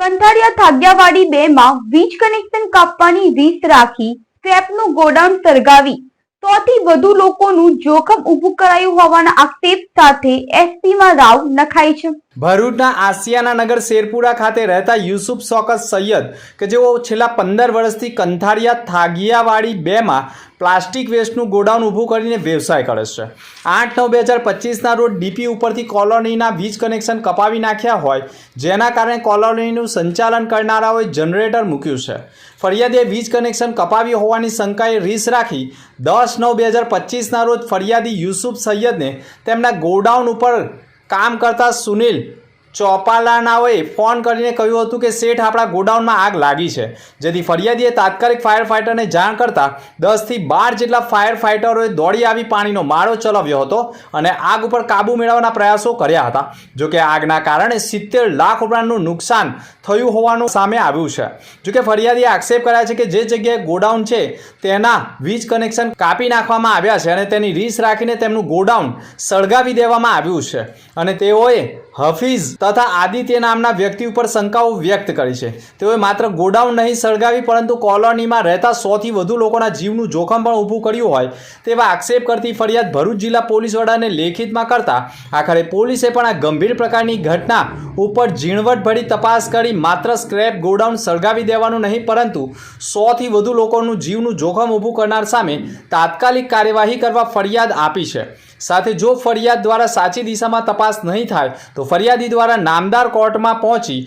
કંથારિયા થાગ્યાવાડી બે માં વીજ કનેક્શન કાપવાની રીત રાખી સ્ક્રેપનું ગોડાઉન સળગાવી. સોથી વધુ લોકોનું જોખમ ઊભું કરાયું હોવાના આક્ષેપ સાથે એસપીમાં રાવ નખાય છે. ભરૂચના આસિયાના નગર શેરપુરા ખાતે રહેતા યુસુફ સોકસ સૈયદ, કે જેઓ છેલ્લા પંદર વર્ષથી કંથારિયા થાગિયાવાડી બેમાં પ્લાસ્ટિક વેસ્ટનું ગોડાઉન ઊભું કરીને વ્યવસાય કરે છે. આઠ નવ બે હજાર પચીસના રોજ ડીપી ઉપરથી કોલોનીના વીજ કનેક્શન કપાવી નાખ્યા હોય, જેના કારણે કોલોનીનું સંચાલન કરનારાઓએ જનરેટર મૂક્યું છે. ફરિયાદીએ વીજ કનેક્શન કપાવી હોવાની શંકાએ રીસ રાખી દસ નવ બે હજાર પચીસના રોજ ફરિયાદી યુસુફ સૈયદને તેમના ગોડાઉન ઉપર કામ કરતા સુનિલ ચોપાલાનાઓએ ફોન કરીને કહ્યું હતું કે શેઠ, આપણા ગોડાઉનમાં આગ લાગી છે. જેથી ફરિયાદીએ તાત્કાલિક ફાયર ફાઇટરને જાણ કરતાં દસથી બાર જેટલા ફાયર ફાઇટરોએ દોડી આવી પાણીનો માળો ચલાવ્યો હતો અને આગ ઉપર કાબૂ મેળવવાના પ્રયાસો કર્યા હતા. જોકે આગના કારણે સિત્તેર લાખ રૂપિયાનું નુકસાન થયું હોવાનું સામે આવ્યું છે. જોકે ફરિયાદીએ આક્ષેપ કર્યા છે કે જે જગ્યાએ ગોડાઉન છે, તેના વીજ કનેક્શન કાપી નાખવામાં આવ્યા છે અને તેની રીસ રાખીને તેમનું ગોડાઉન સળગાવી દેવામાં આવ્યું છે. અને તેઓએ હફીઝ તથા આદિત્ય નામના વ્યક્તિ ઉપર શંકાઓ વ્યક્ત કરી છે. તેઓએ માત્ર ગોડાઉન નહીં સળગાવી, પરંતુ કોલોનીમાં રહેતા સોથી વધુ લોકોના જીવનું જોખમ પણ ઊભું કર્યું હોય તેવા આક્ષેપ કરતી ફરિયાદ ભરૂચ જિલ્લા પોલીસ વડાને લેખિતમાં કરતા આખરે પોલીસે પણ આ ગંભીર પ્રકારની ઘટના ઉપર ઝીણવટભરી તપાસ કરી માત્ર સ્ક્રેપ ગોડાઉન સળગાવી દેવાનું નહીં, પરંતુ સોથી વધુ લોકોનું જીવનું જોખમ ઊભું કરનાર સામે તાત્કાલિક કાર્યવાહી કરવા ફરિયાદ આપી છે. સાથે જો ફરિયાદ દ્વારા સાચી દિશામાં તપાસ નહીં થાય, તો ફરિયાદી દ્વારા નામદાર કોર્ટમાં પહોંચી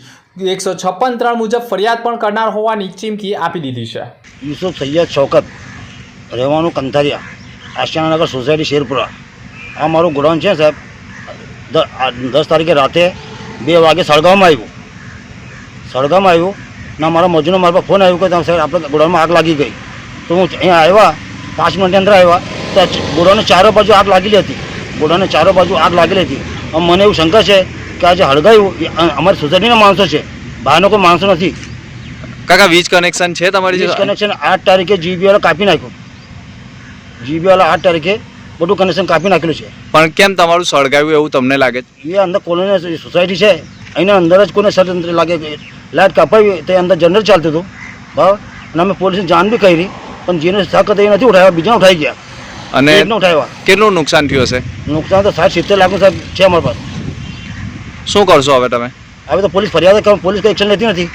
એકસો છપ્પન ત્રણ મુજબ ફરિયાદ પણ કરનાર હોવાની ચીમકી આપી દીધી છે. યુસુફ સૈયદ શોકત, રહેવાનું કંથારિયા આશિયાનગર સોસાયટી શેરપુરા. આ મારું ગોડાઉન છે સાહેબ. દસ તારીખે રાતે બે વાગે સળગાવવામાં આવ્યું. સળગાવવામાં આવ્યું. ના, મારા મજૂરનો મારા પર ફોન આવ્યો કે સાહેબ, આપણે ગોડાઉનમાં આગ લાગી ગઈ. તો હું અહીંયા આવ્યા, પાંચ મિનિટની અંદર આવ્યા. તો ગોડાઉનની ચારો બાજુ આગ લાગેલી હતી. ગોડાઉનની ચારો બાજુ આગ લાગેલી હતી. મને એવું શંકા છે કે આ જે હળગાયું અમારી સોસાયટીના માણસો છે. બહારનો કોઈ માણસો નથી. કાકા વીજ કનેક્શન છે તમારી વીજ કનેક્શન આઠ તારીખે જીબી વાળા કાપી નાખ્યું. જીબી વાળા આઠ તારીખે બધું કનેક્શન કાપી નાખેલું છે. પણ કેમ તમારું સળગાવ્યું એવું તમને લાગે છે? એ અંદર કોલોની સોસાયટી છે એના અંદર જ કોઈને ષડયંત્ર લાગે લાઇટ કાપાવી તે અંદર જનરલ ચાલતું હતું. બરાબર? અને અમે પોલીસને જાણ બી કરી પણ જેને શક એ નથી ઉઠાવ્યા બીજા ઉઠાઈ ગયા. અને ઉઠાવ્યા? કેટલું નુકસાન થયું હશે? નુકસાન તો સાઠ સિત્તેર લાખનું સાહેબ છે અમારા પાસે. શું કરશો હવે તમે? હવે તો પોલીસ ફરિયાદ કરો પોલીસ કંઈ એક્શન લેતી નથી.